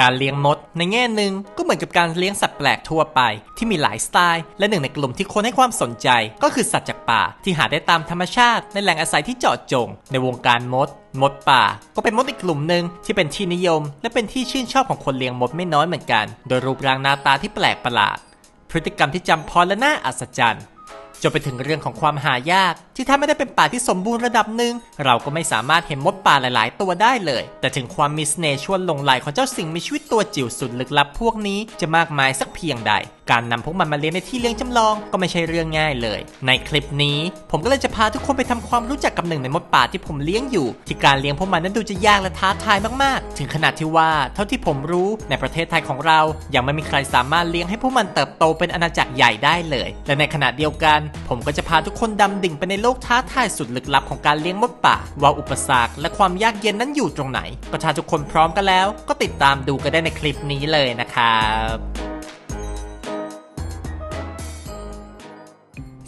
การเลี้ยงมด ในแง่หนึ่งก็เหมือนกับการเลี้ยงสัตว์แปลกทั่วไป ที่มีหลายสไตล์ และหนึ่งในกลุ่มที่คนให้ความสนใจ ก็คือสัตว์จากป่าที่หาได้ตามธรรมชาติในแหล่งอาศัยที่เจาะจง ในวงการมดมดป่าก็เป็นมดอีกกลุ่มหนึ่งที่เป็นที่นิยม และเป็นที่ชื่นชอบของคนเลี้ยงมดไม่น้อยเหมือนกัน โดยรูปร่างหน้าตาที่แปลกประหลาด พฤติกรรมที่จำพอและน่าอัศจรรย์ จนไปถึงเรื่องของความหายาก ที่ถ้าไม่ได้เป็นป่าที่สมบูรณ์ระดับหนึ่งเราก็ไม่สามารถเห็นมดป่าหลาย ๆ ตัวได้เลย แต่ถึงความมีเสน่ห์ชวนหลงไหลของเจ้าสิ่งมีชีวิตตัวจิ๋วสุดลึกลับพวกนี้จะมากมายสักเพียงใด การนำพวกมันมาเลี้ยงในที่เลี้ยงจำลองก็ไม่ใช่เรื่องง่ายเลย ในคลิปนี้ ผมก็เลยจะพาทุกคนไปทำความรู้จักกับหนึ่งในมดป่าที่ผมเลี้ยงอยู่ ที่การเลี้ยงพวกมันนั้นดูจะยากและท้าทายมาก ๆ ถึงขนาดที่ว่าเท่าที่ผมรู้ในประเทศไทยของเรายังไม่มีใครสามารถเลี้ยงให้พวกมันเติบโตเป็นอาณาจักรใหญ่ได้เลย และในขณะเดียวกันผมก็จะพาทุกคนดำดิ่งไปในโลกท้าทายสุดลึกลับของการเลี้ยงมดป่า ว่าอุปสรรคและความยากเย็นนั้นอยู่ตรงไหนก็ถ้าทุกคนพร้อมกันแล้ว ก็ติดตามดูกันได้ในคลิปนี้เลยนะครับ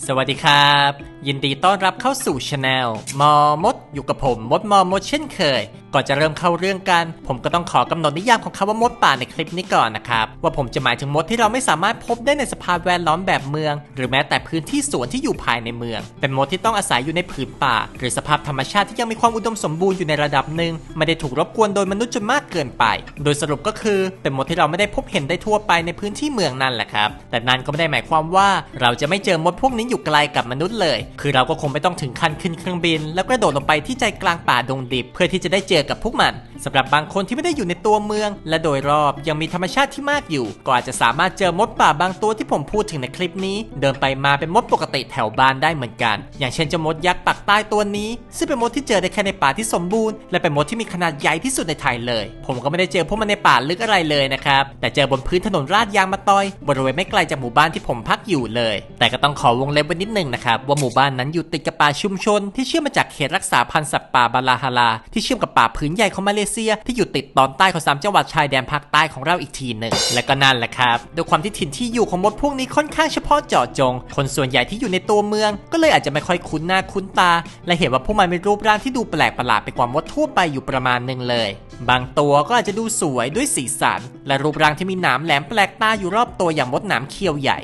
สวัสดีครับ ยินดีต้อนรับเข้าสู่ช anel มอมดอยู่กับผมมดมอมดเช่นเคย ก่อนจะเริ่มเข้าเรื่องกัน ผมก็ต้องขอกำหนดนิยามของคำว่ามดป่าในคลิปนี้ก่อนนะครับ ว่าผมจะหมายถึงมดที่เราไม่สามารถพบได้ในสภาพแวดล้อมแบบเมือง หรือแม้แต่พื้นที่สวนที่อยู่ภายในเมือง เป็นมดที่ต้องอาศัยอยู่ในผืนป่า หรือสภาพธรรมชาติที่ยังมีความอุดมสมบูรณ์อยู่ในระดับหนึ่งไม่ได้ถูกรบกวนโดยมนุษย์จนมากเกินไป โดยสรุปก็คือเป็นมดที่เราไม่ได้พบเห็นได้ทั่วไปในพื้นที่เมืองนั่นแหละครับ แต่นั่นก็ไม่ได้หมายความว่า เราจะไม่เจอมดพวกนี้อยู่ไกลกับมนุษย์เลย คือเราก็คงไม่ต้องถึงขั้นขึ้นเครื่องบิน แล้วกระโดดลงไปที่ใจกลางป่าดงดิบเพื่อที่จะได้เจอกับพวกมันสำหรับบางคนที่ไม่ได้อยู่ในตัวเมือง และโดยรอบยังมีธรรมชาติที่มากอยู่ ก็อาจจะสามารถเจอมดป่าบางตัวที่ผมพูดถึงในคลิปนี้ เดินไปมาเป็นมดปกติแถวบ้านได้เหมือนกัน อย่างเช่นเจ้ามดยักษ์ปักใต้ตัวนี้ ซึ่งเป็นมดที่เจอได้แค่ในป่าที่สมบูรณ์และเป็นมดที่มีขนาดใหญ่ที่สุดในไทยเลย ผมก็ไม่ได้เจอพวกมันในป่าลึกอะไรเลยนะครับแต่เจอบนพื้นถนนราดยางมาตอย บริเวณไม่ไกลจากหมู่บ้านที่ผมพักอยู่เลย แต่ก็ต้องขอวงเล็บไว้นิดนึงนะครับว่าหมู่บ้านนั้นอยู่ติดกับป่าชุมชน ที่เชื่อมมาจากเขตรักษาพันธุ์สัตว์ป่าบาลาฮาราที่เชื่อมกับป่าพื้นใหญ่ของมาเลเซีย ที่อยู่ติดตอนใต้ของสามจังหวัดชายแดนภาคใต้ของเราอีกทีหนึ่งและก็นั่นแหละครับด้วยความที่ถิ่นที่อยู่ของมดพวกนี้ค่อนข้างเฉพาะเจาะจง คนส่วนใหญ่ที่อยู่ในตัวเมือง ก็เลยอาจจะไม่ค่อยคุ้นหน้าคุ้นตา และเห็นว่าพวกมันมีรูปร่างที่ดูแปลกประหลาดไปกว่ามดทั่วไปอยู่ประมาณหนึ่งเลย บางตัวก็อาจจะดูสวยด้วยสีสัน และรูปร่างที่มีหนามแหลมแปลกตาอยู่รอบตัวอย่างมดหนามเขี้ยวใหญ่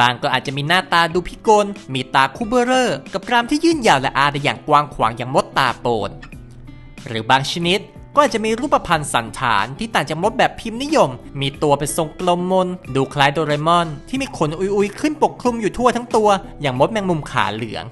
บางก็อาจจะมีหน้าตาดูพิกล มีตาคูเบอเรอร์ กับกรามที่ยื่นยาวและอาได้อย่างกว้างขวางอย่างมดตาโปน หรือบางชนิดก็อาจจะมีรูปพรรณสันฐานที่ต่างจากมดแบบพิมพ์นิยม มีตัวเป็นทรงกลมมน ดูคล้ายโดเรมอน ที่มีขนอุยๆ ขึ้นปกคลุมอยู่ทั่วทั้งตัว อย่างมดแมงมุมขาเหลือง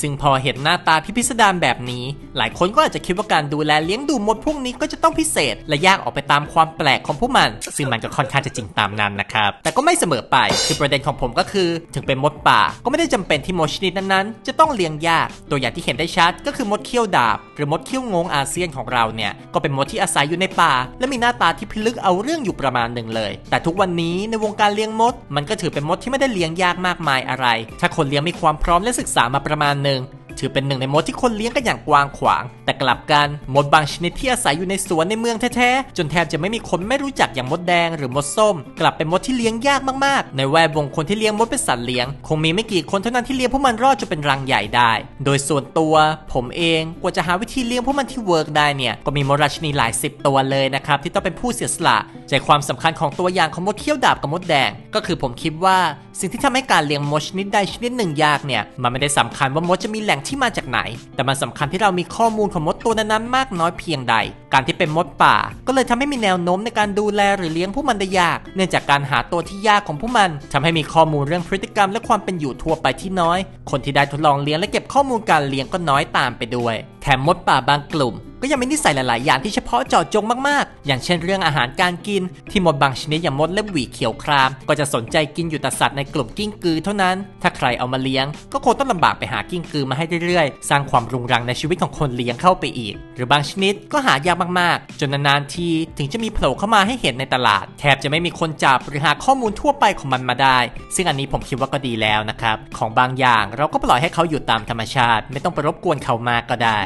ซึ่งพอเห็นหน้าตาพิพิสดารแบบนี้ หลายคนก็อาจจะคิดว่าการดูแลเลี้ยงดูมดพวกนี้ก็จะต้องพิเศษ และยากออกไปตามความแปลกของพวกมัน ซึ่งมันก็ค่อนข้างจะจริงตามนั้นนะครับ แต่ก็ไม่เสมอไป คือประเด็นของผมก็คือ ถึงเป็นมดป่า ก็ไม่ได้จำเป็นที่มดชนิดนั้นๆ จะต้องเลี้ยงยาก ตัวอย่างที่เห็นได้ชัดก็คือมดเขี้ยวดาบ หรือมดเขี้ยวงงอาเซียนของเราเนี่ย ก็เป็นมดที่อาศัยอยู่ในป่า และมีหน้าตาที่พิลึกเอาเรื่องอยู่ประมาณหนึ่งเลย แต่ทุกวันนี้ในวงการเลี้ยงมด มันก็ถือเป็นมดที่ไม่ได้เลี้ยงยากมากมายอะไร ถ้าคนเลี้ยงมีความพร้อมและศึกษามาประมาณหนึ่งถือเป็นหนึ่งในมดที่คนเลี้ยงกันอย่างกว้างขวาง แต่กลับกันมดบางชนิดที่อาศัยอยู่ในสวนในเมืองแท้ๆจนแทบจะไม่มีคนไม่รู้จักอย่างมดแดงหรือมดส้ม กลับเป็นมดที่เลี้ยงยากมากๆ ในแวดวงคนที่เลี้ยงมดเป็นสัตว์เลี้ยง คงมีไม่กี่คนเท่านั้นที่เลี้ยงพวกมันรอดจนเป็นรังใหญ่ได้ โดยส่วนตัวผมเองกว่าจะหาวิธีเลี้ยงพวกมันที่เวิร์กได้เนี่ยก็มีมดราชินีหลายสิบตัวเลยนะครับที่ต้องเป็นผู้เสียสละใจความสำคัญของตัวอย่างของมดเขี้ยวดาบกับมดแดง ก็คือผมคิดว่าสิ่งที่ทำให้การเลี้ยงมดชนิดใดชนิดหนึ่งยากเนี่ย มันไม่ได้สำคัญว่ามดจะมีแหล่งที่มาจากไหน แต่มันสำคัญที่เรามีข้อมูลของมดตัวนั้นๆมากน้อยเพียงใด การที่เป็นมดป่า ก็เลยทำให้มีแนวโน้มในการดูแลหรือเลี้ยงพวกมันได้ยาก เนื่องจากการหาตัวที่ยากของพวกมันทำให้มีข้อมูลเรื่องพฤติกรรมและความเป็นอยู่ทั่วไปที่น้อย คนที่ได้ทดลองเลี้ยงและเก็บข้อมูลการเลี้ยงก็น้อยตามไปด้วย แถมมดป่าบางกลุ่ม ก็ยังมีนิสัยหลาย ๆ อย่างที่เฉพาะเจาะจงมาก ๆ อย่างเช่นเรื่องอาหารการกิน ที่มดบางชนิดอย่างมดเล็บหวีเขียวคราม ก็จะสนใจกินอยู่แต่สัตว์ในกลุ่มกิ้งกือเท่านั้น ถ้าใครเอามาเลี้ยง ก็คงต้องลำบากไปหากิ้งกือมาให้เรื่อย ๆ สร้างความรุงรังในชีวิตของคนเลี้ยงเข้าไปอีก หรือบางชนิดก็หายากมาก ๆ จนนาน ๆ ทีถึงจะมีโผล่เข้ามาให้เห็นในตลาด แทบจะไม่มีคนจับหรือหาข้อมูลทั่วไปของมันมาได้ ซึ่งอันนี้ผมคิดว่าก็ดีแล้วนะครับ ของบางอย่างเราก็ปล่อยให้เขาอยู่ตามธรรมชาติ ไม่ต้องไปรบกวนเขามากก็ได้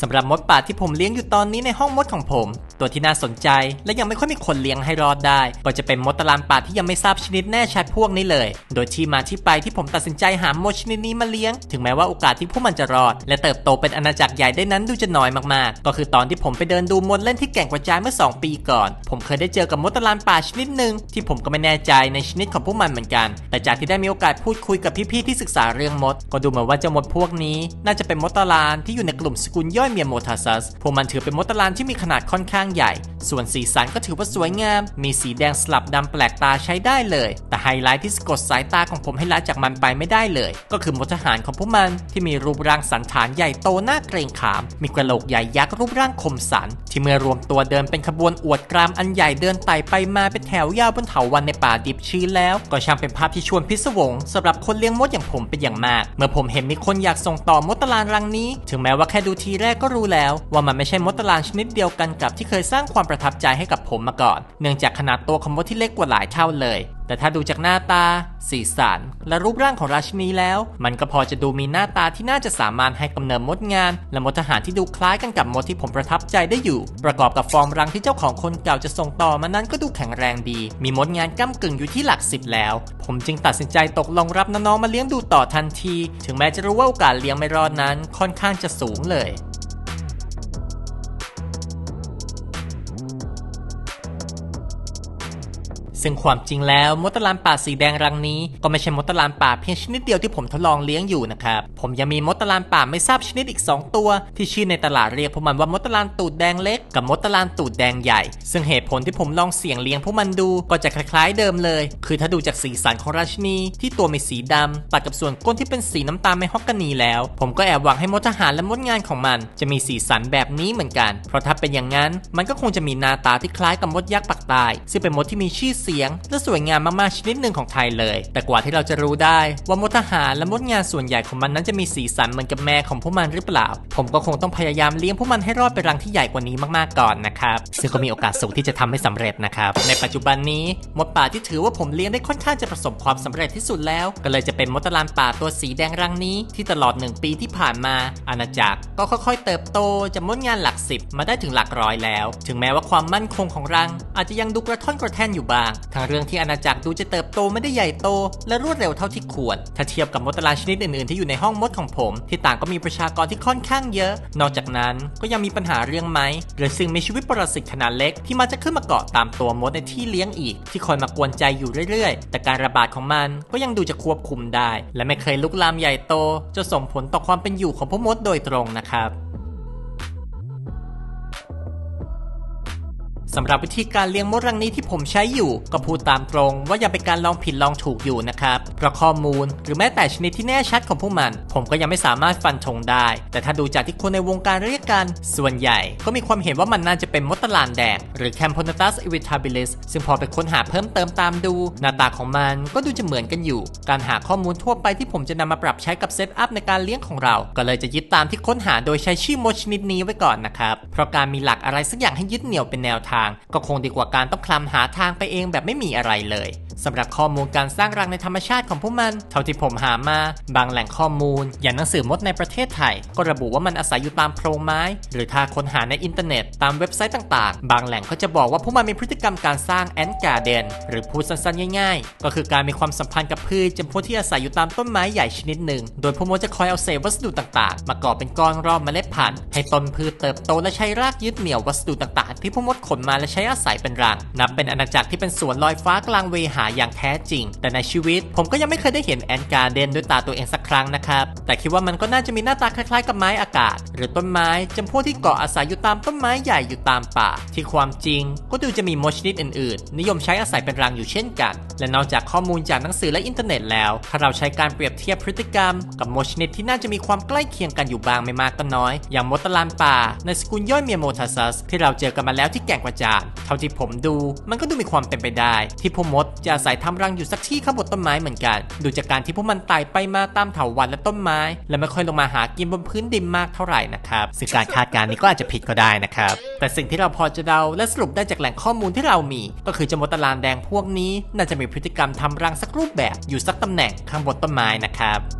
สำหรับมดป่าที่ผมเลี้ยงอยู่ตอนนี้ในห้องมดของผม ตัวที่น่าสนใจและยังไม่ค่อยมีคนเลี้ยงให้รอดได้ก็จะเป็นมดตะลานป่าที่ยังไม่ทราบชนิดแน่ชัดพวกนี้เลย โดยที่มาที่ไปที่ผมตัดสินใจหามดชนิดนี้มาเลี้ยง ถึงแม้ว่าโอกาสที่พวกมันจะรอด และเติบโตเป็นอาณาจักรใหญ่ได้นั้นดูจะน้อยมากๆ ก็คือตอนที่ผมไปเดินดูมดเล่นที่แก่งกระจายเมื่อ 2 ปีก่อน ผมเคยได้เจอกับมดตะลานป่าชนิดหนึ่งที่ผมก็ไม่แน่ใจในชนิดของพวกมันเหมือนกัน แต่จากที่ได้มีโอกาสพูดคุยกับพี่ๆที่ศึกษาเรื่องมด ก็ดูเหมือนว่าเจ้ามดพวกนี้ น่าจะเป็นมดตะลานที่อยู่ในกลุ่มสกุลยอยเมียโมทาซัส พวกมันถือเป็นมดตะลานที่มีขนาดค่อนข้างใหญ่ ส่วนสีสันก็ถือว่าสวยงาม มีสีแดงสลับดำแปลกตาใช้ได้เลย แต่ไฮไลท์ที่สะกดสายตาของผมให้ละจากมันไปไม่ได้เลย ก็คือมดทหารของพวกมันที่มีรูปร่างสันฐานใหญ่โตน่าเกรงขาม มีกระโหลกใหญ่ยักษ์รูปร่างคมสัน ที่เมื่อรวมตัวเดินเป็นขบวนอวดกรามอันใหญ่เดินไต่ไปมาเป็นแถวยาวบนเถาวันในป่าดิบชื้นแล้ว ก็ช่างเป็นภาพที่ชวนพิศวงสำหรับคนเลี้ยงมดอย่างผมเป็นอย่างมาก เมื่อผมเห็นมีคนอยากส่งต่อมดตะลานรังนี้ ถึงแม้ว่าแค่ดูทีแรกก็รู้แล้ว ว่ามันไม่ใช่มดตะลานชนิดเดียวกันกับที่เคยสร้างความประทับใจให้กับผมมาก่อน เนื่องจากขนาดตัวของมดที่เล็กกว่าหลายเท่าเลย แต่ถ้าดูจากหน้าตา สีสัน และรูปร่างของราชินีแล้ว มันก็พอจะดูมีหน้าตาที่น่าจะสามารถให้กำเนิดมดงาน และมดทหารที่ดูคล้ายกันกับมดที่ผมประทับใจได้อยู่ ประกอบกับฟอร์มรังที่เจ้าของคนเก่าจะส่งต่อมานั้นก็ดูแข็งแรงดี มีมดงานก้ากึ่งอยู่ที่หลักสิบแล้ว ผมจึงตัดสินใจตกลงรับน้องๆมาเลี้ยงดูต่อทันที ถึงแม้จะรู้ว่าโอกาสเลี้ยงไม่รอดนั้น ค่อนข้างจะสูงเลย ซึ่งความจริงแล้วมดตะลานป่าสีแดงรังนี้ ก็ไม่ใช่มดตะลานป่าเพียงชนิดเดียวที่ผมทดลองเลี้ยงอยู่นะครับ ผมยังมีมดตะลานป่าไม่ทราบชนิดอีก 2 ตัว ที่ชื่อในตลาดเรียกพวกมันว่ามดตะลานตูดแดงเล็กกับมดตะลานตูดแดงใหญ่ ซึ่งเหตุผลที่ผมลองเสี่ยงเลี้ยงพวกมันดูก็จะคล้ายๆเดิมเลย คือถ้าดูจากสีสันของราชินีที่ตัวมีสีดำตัดกับส่วนก้นที่เป็นสีน้ำตาลไม่ฮอกกานีแล้ว ผมก็แอบหวังให้มดทหารและมดงานของมัน จะมีสีสันแบบนี้เหมือนกัน เพราะถ้าเป็นอย่างนั้น มันก็คงจะมีหน้าตาที่คล้ายกับมดยักษ์ปักตาย ซึ่งเป็นมดที่มีชื่อเสียงและสวยงามมากๆชนิดหนึ่งของไทยเลย แต่กว่าที่เราจะรู้ได้ ว่ามดทหารและมดงานส่วนใหญ่ของมันนั้นจะมีสีสันเหมือนกับแม่ของพวกมันหรือเปล่า ผมก็คงต้องพยายามเลี้ยงพวกมันให้รอดไปรังที่ใหญ่กว่านี้มากๆก่อนนะครับซึ่งก็มีโอกาสสูงที่จะทำให้สำเร็จนะครับในปัจจุบันนี้มดป่าที่ถือว่าผมเลี้ยงได้ค่อนข้างจะประสบความสำเร็จที่สุดแล้ว ก็เลยจะเป็นมดตะลานป่าตัวสีแดงรังนี้ที่ตลอดหนึ่งปีที่ผ่านมา อาณาจักรก็ค่อยๆ เติบโตจากมดงานหลักสิบมาได้ถึงหลักร้อยแล้ว ถึงแม้ว่าความมั่นคงของรัง อาจจะยังดูกระท่อนกระแท่นอยู่บ้างทั้งเรื่องที่อาณาจักรดูจะเติบโตไม่ได้ใหญ่โต และรวดเร็วเท่าที่ควร ถ้าเทียบกับมดตะลานชนิดอื่นๆที่อยู่ในห้องมดของผม ที่ต่างก็มีประชากรที่ค่อนข้างเยอะ นอกจากนั้นก็ยังมีปัญหาเรื่องไม้หรือสิ่งมีชีวิตปรสิตขนาดเล็กที่มันจะขึ้นมาเกาะตามตัวมดในที่เลี้ยงอีก ที่คอยมากวนใจอยู่เรื่อยๆ แต่การระบาดของมันก็ยังดูจะควบคุมได้ และไม่เคยลุกลามใหญ่โตจะส่งผลต่อความเป็นอยู่ของพวกมดโดยตรงนะครับ สำหรับวิธีการเลี้ยงมดรังนี้ที่ผมใช้อยู่ ก็พูดตามตรง ว่ายังเป็นการลองผิดลองถูกอยู่นะครับเพราะข้อมูลหรือแม้แต่ชนิดที่แน่ชัดของพวกมัน ผมก็ยังไม่สามารถฟันธงได้ แต่ถ้าดูจากที่คนในวงการเรียกกัน ส่วนใหญ่ ก็มีความเห็นว่ามันน่าจะเป็นมดตะลานแดงหรือ Camponotus irritabilis ซึ่งพอไปค้นหาเพิ่มเติมตามดู หน้าตาของมันก็ดูจะเหมือนกันอยู่ การหาข้อมูลทั่วไปที่ผมจะนำมาปรับใช้กับเซตอัพในการเลี้ยงของเรา ก็เลยจะยึดตามที่ค้นหาโดยใช้ชื่อมดชนิดนี้ไว้ก่อนนะครับเพราะการมีหลักอะไรสักอย่างให้ยึดเหนี่ยวเป็นแนวทางก็คงดีกว่าการต้องคลำหาทางไปเองแบบไม่มีอะไรเลย สำหรับข้อมูลการสร้างรังในธรรมชาติของพวกมัน เท่าที่ผมหามา บางแหล่งข้อมูล อย่างหนังสือมดในประเทศไทย ก็ระบุว่ามันอาศัยอยู่ตามโพรงไม้ หรือถ้าค้นหาในอินเทอร์เน็ตตามเว็บไซต์ต่างๆ บางแหล่งก็จะบอกว่าพวกมันมีพฤติกรรมการสร้างแอนการ์เดนหรือพูดสั้นๆง่ายๆ ก็คือการมีความสัมพันธ์กับพืชจำพวกที่อาศัยอยู่ตามต้นไม้ใหญ่ชนิดหนึ่ง โดยพวกมดจะคอยเอาเศษวัสดุต่างๆ มาก่อเป็นก้อนรอบเมล็ดพันธุ์ให้ต้นพืชเติบโตและใช้รากยึดเหนี่ยววัสดุต่างๆ ที่พวกมดขนมาและใช้อาศัยเป็นรังนับเป็นอาณาจักรที่เป็นสวนลอยฟ้ากลางเวหาอย่างแท้จริง แต่ในชีวิต ผมก็ยังไม่เคยได้เห็นแอนการเดนด้วยตาตัวเองสักครั้งนะครับ แต่คิดว่ามันก็น่าจะมีหน้าตาคล้ายๆ กับไม้อากาศ หรือต้นไม้จำพวกที่เกาะอาศัยอยู่ตามต้นไม้ใหญ่อยู่ตามป่า ที่ความจริง ก็ดูจะมีมดชนิดอื่นๆ นิยมใช้อาศัยเป็นรังอยู่เช่นกัน และนอกจากข้อมูลจากหนังสือและอินเทอร์เน็ตแล้ว ถ้าเราใช้การเปรียบเทียบพฤติกรรม กับมดชนิดที่น่าจะมีความใกล้เคียงกันอยู่บางไม่มากก็น้อย อย่างมดตะลานป่า ในสกุลย่อยเมียโมทาซัสที่เราเจอกันมาแล้วที่แก่งกระจานเท่าที่ผมดู มันก็ดูมีความเป็นไปได้ ที่พวกมดจะอาศัยทำรังอยู่สักที่ข้างบนต้นไม้เหมือนกัน ดูจากการที่พวกมันไต่ไปมาตามเถาวัลย์และต้นไม้ และไม่ค่อยลงมาหากินบนพื้นดินมากเท่าไหร่นะครับซึ่งการคาดการณ์นี้ก็อาจจะผิดก็ได้นะครับแต่สิ่งที่เราพอจะเดาและสรุปได้จากแหล่งข้อมูลที่เรามี ก็คือจมตะลานแดงพวกนี้ น่าจะมีพฤติกรรมทำรังสักรูปแบบอยู่สักตำแหน่งข้างบนต้นไม้นะครับ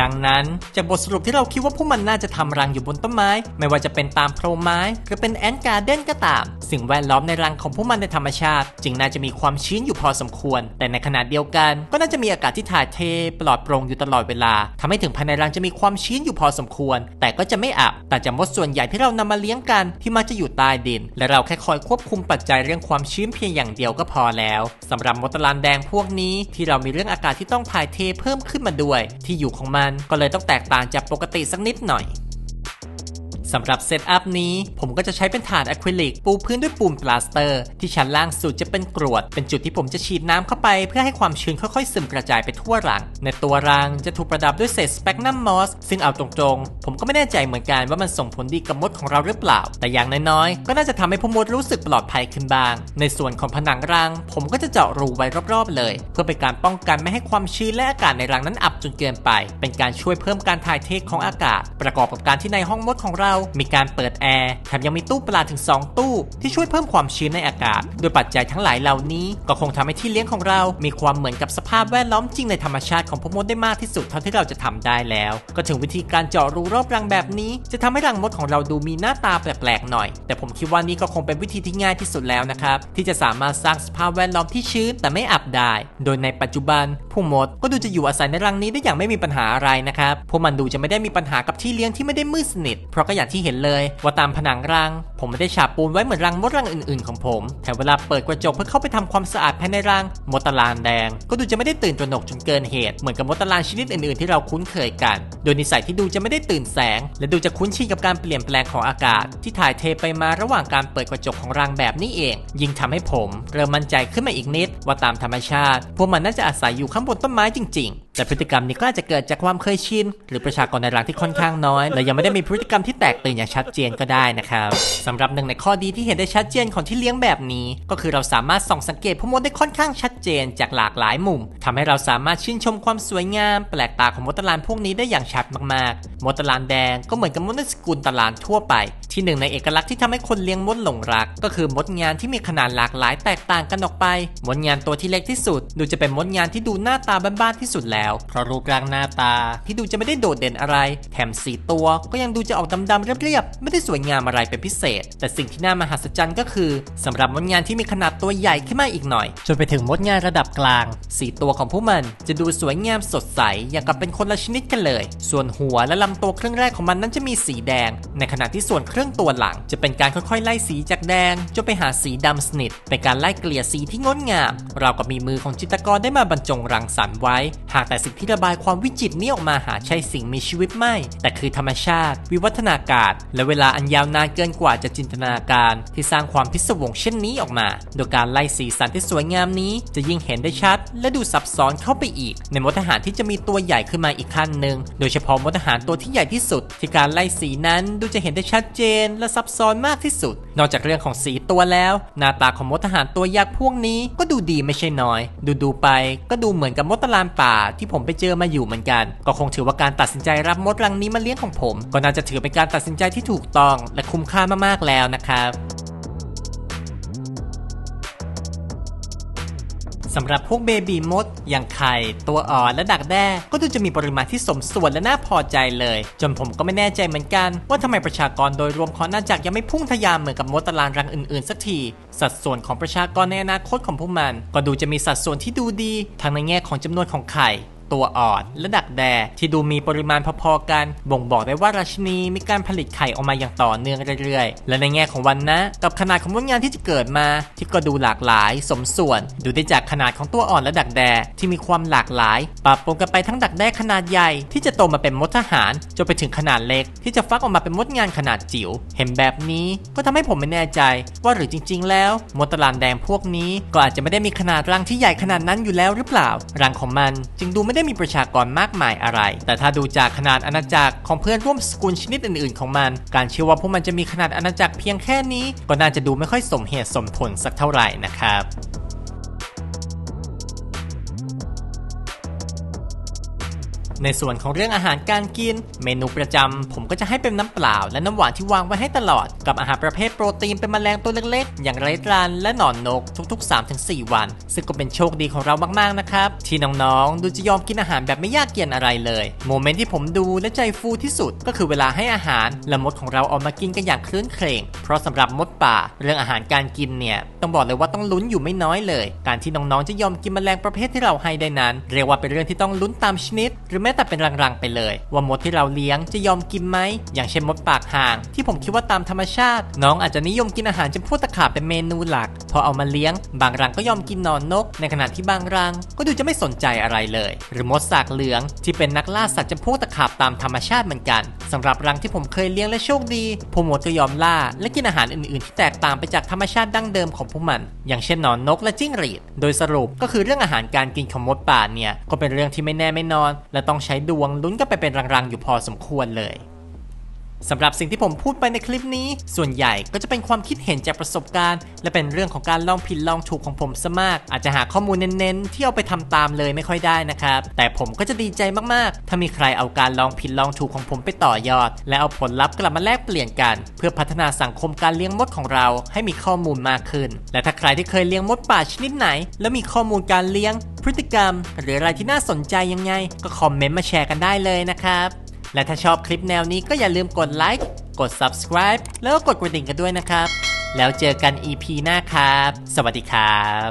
ดังนั้นจากบทสรุปที่เราคิดว่าพวกมันน่าจะทำรังอยู่บนต้นไม้ ไม่ว่าจะเป็นตามโพรงไม้หรือเป็นแอนการ์เด้นก็ตาม สิ่งแวดล้อมในรังของพวกมันในธรรมชาติ จึงน่าจะมีความชื้นอยู่พอสมควร แต่ในขณะเดียวกัน ก็น่าจะมีอากาศที่ถ่ายเทปลอดโปร่งอยู่ตลอดเวลาทำให้ถึงภายในรังจะมีความชื้นอยู่พอสมควร แต่ก็จะไม่อับแต่จากมดส่วนใหญ่ที่เรานำมาเลี้ยงกันที่มักจะอยู่ใต้ดิน และเราแค่คอยควบคุมปัจจัยเรื่องความชื้นเพียงอย่างเดียวก็พอแล้วสำหรับมดตะลานแดงพวกนี้ ที่เรามีเรื่องอากาศที่ต้องถ่ายเทเพิ่มขึ้นมาด้วย ที่อยู่ของมันก็เลยต้องแตกต่างจากปกติสักนิดหน่อย สำหรับเซตอัพนี้ผมก็จะใช้เป็นถาดอะคริลิกปูพื้นด้วยปูนปลาสเตอร์ ที่ชั้นล่างสุดจะเป็นกรวด เป็นจุดที่ผมจะฉีดน้ำเข้าไป เพื่อให้ความชื้นค่อยๆ ซึมกระจายไปทั่วรัง ในตัวรังจะถูกประดับด้วยเศษสเปกนัมมอสซึ่งเอาตรงๆ ผมก็ไม่แน่ใจเหมือนกันว่ามันส่งผลดีกับมดของเราหรือเปล่า แต่อย่างน้อยๆก็น่าจะทำให้พวกมดรู้สึกปลอดภัยขึ้นบ้าง ในส่วนของผนังรัง ผมก็จะเจาะรูไว้รอบๆ เลย เพื่อเป็นการป้องกันไม่ให้ความชื้นและอากาศในรังนั้นอับจนเกินไป เป็นการช่วยเพิ่มการถ่ายเทของอากาศ ประกอบกับการที่ในห้องมดของเรามีการเปิดแอร์แถมยังมีตู้ปลาถึง 2 ตู้ ที่ช่วยเพิ่มความชื้นในอากาศ โดยปัจจัยทั้งหลายเหล่านี้ ก็คงทำให้ที่เลี้ยงของเรา มีความเหมือนกับสภาพแวดล้อมจริงในธรรมชาติของพมดได้มากที่สุดเท่าที่เราจะทำได้แล้ว ก็ถึงวิธีการเจาะรูรอบรังแบบนี้ จะทำให้รังมดของเราดูมีหน้าตาแปลกๆหน่อย แต่ผมคิดว่านี่ก็คงเป็นวิธีที่ง่ายที่สุดแล้วนะครับที่จะสามารถสร้างสภาพแวดล้อมที่ชื้นแต่ไม่อับได้ โดยในปัจจุบัน ผู้มด ก็ดูจะอยู่อาศัยในรังนี้ได้อย่างไม่มีปัญหาอะไรนะครับพวกมันดูจะไม่ได้มีปัญหากับที่เลี้ยงที่ไม่ได้มืดสนิท เพราะก็อย่างที่เห็นเลย ว่าตามผนังรัง ผมไม่ได้ฉาบปูนไว้เหมือนรังมดรังอื่นๆของผมแถมเวลาเปิดกระจกเพื่อเข้าไปทำความสะอาดภายในรังมดตะลานแดง ก็ดูจะไม่ได้ตื่นตระหนกจนเกินเหตุเหมือนกับมดตะลานชนิดอื่นๆที่เราคุ้นเคยกัน โดยนิสัยที่ดูจะไม่ได้ตื่นแสง และดูจะคุ้นชินกับการเปลี่ยนแปลงของอากาศ ที่ถ่ายเทไปมาระหว่างการเปิดกระจกของรังแบบนี้เอง ยิ่งทำให้ผม เริ่มมั่นใจขึ้นมาอีกนิด ว่าตามธรรมชาติ พวกมันน่าจะอาศัยอยู่ข้างบนต้นไม้จริง แต่พฤติกรรมนี้ก็อาจจะเกิดจากความเคยชินหรือประชากรในรังที่ค่อนข้างน้อยและยังไม่ได้มีพฤติกรรมที่แตกตื่นอย่างชัดเจนก็ได้นะครับสำหรับหนึ่งในข้อดีที่เห็นได้ชัดเจนของที่เลี้ยงแบบนี้ ก็คือเราสามารถส่องสังเกตผู้มดได้ค่อนข้างชัดเจนจากหลากหลายมุมทำให้เราสามารถชื่นชมความสวยงาม แปลกตาของมดตะลานพวกนี้ได้อย่างชัดมากๆ มดตะลานแดงก็เหมือนกับมดในสกุลตะลานทั่วไป ที่หนึ่งในเอกลักษณ์ที่ทำให้คนเลี้ยงมดหลงรัก ก็คือมดงานที่มีขนาดหลากหลายแตกต่างกันออกไป มดงานตัวที่เล็กที่สุด ดูจะเป็นมดงานที่ดูหน้าตาบ้านๆที่สุดแล้วเพราะรูปร่างหน้าตาที่ดูจะไม่ได้โดดเด่นอะไร แถมสีตัวก็ยังดูจะออกดำๆเรียบๆไม่ได้สวยงามอะไรเป็นพิเศษ แต่สิ่งที่น่ามหัศจรรย์ก็คือสำหรับมดงานที่มีขนาดตัวใหญ่ขึ้นมาอีกหน่อย จนไปถึงมดงานระดับกลาง สีตัวของพวกมันจะดูสวยงามสดใสอย่างกับเป็นคนละชนิดกันเลย ส่วนหัวและลำตัวครึ่งแรกของมันนั้นจะมีสีแดง ในขณะที่ส่วนเครึ่องตัวหลัง จะเป็นการค่อยๆไล่สีจากแดงจนไปหาสีดำสนิทเป็นการไล่เกลี่ยสีที่งดงาม เรากับมีมือของจิตรกรได้มาบรรจงรังสรรค์ไว้ หากแต่สิ่งที่ระบายความวิจิตรนี้ออกมาหาใช่สิ่งมีชีวิตไม่ แต่คือธรรมชาติ วิวัฒนาการและเวลาอันยาวนานเกินกว่าจะจินตนาการ ที่สร้างความพิศวงเช่นนี้ออกมา โดยการไล่สีสันที่สวยงามนี้ จะยิ่งเห็นได้ชัด และดูซับซ้อนเข้าไปอีก ในมดทหารที่จะมีตัวใหญ่ขึ้นมาอีกขั้นหนึ่งโดยเฉพาะมดทหารตัวที่ใหญ่ที่สุด ที่การไล่สีนั้นดูจะเห็นได้ชัดเจน และซับซ้อนมากที่สุด นอกจากเรื่องของสีตัวแล้ว หน้าตาของมดทหารตัวยักษ์พวกนี้ก็ดูดีไม่ใช่น้อย ดูดูๆไปก็ดูเหมือนกับมดตะลานป่าที่ผมไปเจอมาอยู่เหมือนกัน ก็คงถือว่าการตัดสินใจรับมดรังนี้มาเลี้ยงของผม ก็น่าจะถือเป็นการตัดสินใจที่ถูกต้องและคุ้มค่ามากๆแล้วนะครับสำหรับพวกเบบีมด อย่างไข่ ตัวอ่อนและดักแด้ก็ดูจะมีปริมาณที่สมส่วนและน่าพอใจเลย จนผมก็ไม่แน่ใจเหมือนกัน ว่าทำไมประชากรโดยรวมของอาณาจักรยังไม่พุ่งทะยานเหมือนกับมดตารางรังอื่นๆ สักที สัดส่วนของประชากรในอนาคตของพวกมัน ก็ดูจะมีสัดส่วนที่ดูดี ทั้งในแง่ของจำนวนของไข่ ตัวอ่อน และดักแด้ที่ดูมีปริมาณพอๆกัน บ่งบอกได้ว่าราชินีมีการผลิตไข่ออกมาอย่างต่อเนื่องเรื่อยๆ และในแง่ของวันนะกับขนาดของมดงานที่จะเกิดมา ที่ก็ดูหลากหลาย สมส่วน ดูได้จากขนาดของตัวอ่อนและดักแด้ที่มีความหลากหลายปะปนกันไปทั้งดักแด้ขนาดใหญ่ที่จะโตมาเป็นมดทหารจนไปถึงขนาดเล็ก ที่จะฟักออกมาเป็นมดงานขนาดจิ๋วเห็นแบบนี้ก็ทำให้ผมไม่แน่ใจ ว่าหรือจริง ๆ แล้วมดตะลานแดงพวกนี้ก็อาจจะไม่ได้มีขนาดรังที่ใหญ่ขนาดนั้นอยู่แล้วหรือเปล่ารังของมันจึงดูไม่ได้มีประชากรมากมายอะไร แต่ถ้าดูจากขนาดอาณาจักรของเพื่อนร่วมสกุลชนิดอื่นๆ ของมัน การเชื่อว่าพวกมันจะมีขนาดอาณาจักรเพียงแค่นี้ ก็น่าจะดูไม่ค่อยสมเหตุสมผลสักเท่าไหร่นะครับ ในส่วนของเรื่องอาหารการกิน เมนูประจำผมก็จะให้เป็นน้ำเปล่า และน้ำหวานที่วางไว้ให้ตลอด กับอาหารประเภทโปรตีนเป็นแมลงตัวเล็กๆ อย่างไรรันและหนอนนกทุกๆ 3-4 วัน ซึ่งก็เป็นโชคดีของเรามากๆนะครับ ที่น้องๆ ดูจะยอมกินอาหารแบบไม่ยากเย็นอะไรเลย โมเมนต์ที่ผมดูและใจฟูที่สุด ก็คือเวลาให้อาหาร และมดของเราออกมากินกันอย่างคลื้นเครงเพราะสำหรับมดป่า เรื่องอาหารการกินเนี่ยต้องบอกเลยว่าต้องลุ้นอยู่ไม่น้อยเลย การที่น้องๆจะยอมกินแมลงประเภทที่เราให้ได้นั้น เรียกว่าเป็นเรื่องที่ต้องลุ้นตามชนิดหรือแม้แต่เป็นรังๆไปเลย ว่ามดที่เราเลี้ยงจะยอมกินไหม อย่างเช่นมดปากห่าง ที่ผมคิดว่าตามธรรมชาติ น้องอาจจะนิยมกินอาหารจำพวกตะขาบเป็นเมนูหลัก พอเอามาเลี้ยง บางรังก็ยอมกินหนอนนก ในขณะที่บางรัง ก็ดูจะไม่สนใจอะไรเลย หรือมดสากเหลือง ที่เป็นนักล่าสัตว์จำพวกตะขาบตามธรรมชาติเหมือนกันสำหรับรังที่ผมเคยเลี้ยงและโชคดีพวกมดก็ยอมล่า และกินอาหารอื่นๆ ที่แตกต่างไปจากธรรมชาติดั้งเดิมของพวกมัน อย่างเช่นหนอนนกและจิ้งหรีด โดยสรุปก็คือเรื่องอาหารการกินของมดป่าเนี่ยก็เป็นเรื่องที่ไม่แน่ไม่นอน และต้อง้องใช้ดวงลุ้นกันไปเป็นรังๆอยู่พอสมควรเลย สำหรับสิ่งที่ผมพูดไปในคลิปนี้ ส่วนใหญ่ก็จะเป็นความคิดเห็นจากประสบการณ์ และเป็นเรื่องของการลองผิดลองถูกของผมซะมาก อาจจะหาข้อมูลเน้นๆ ที่เอาไปทำตามเลยไม่ค่อยได้นะครับ แต่ผมก็จะดีใจมากๆ ถ้ามีใครเอาการลองผิดลองถูกของผมไปต่อยอด และเอาผลลัพธ์กลับมาแลกเปลี่ยนกัน เพื่อพัฒนาสังคมการเลี้ยงมดของเราให้มีข้อมูลมากขึ้น และถ้าใครที่เคยเลี้ยงมดป่าชนิดไหน แล้วมีข้อมูลการเลี้ยงพฤติกรรม หรืออะไรที่น่าสนใจยังไง ก็คอมเมนต์มาแชร์กันได้เลยนะครับ และถ้าชอบคลิปแนวนี้ก็อย่าลืมกดไลค์กด subscribe แล้วก็กดกระดิ่งกันด้วยนะครับ แล้วเจอกัน EP หน้าครับ สวัสดีครับ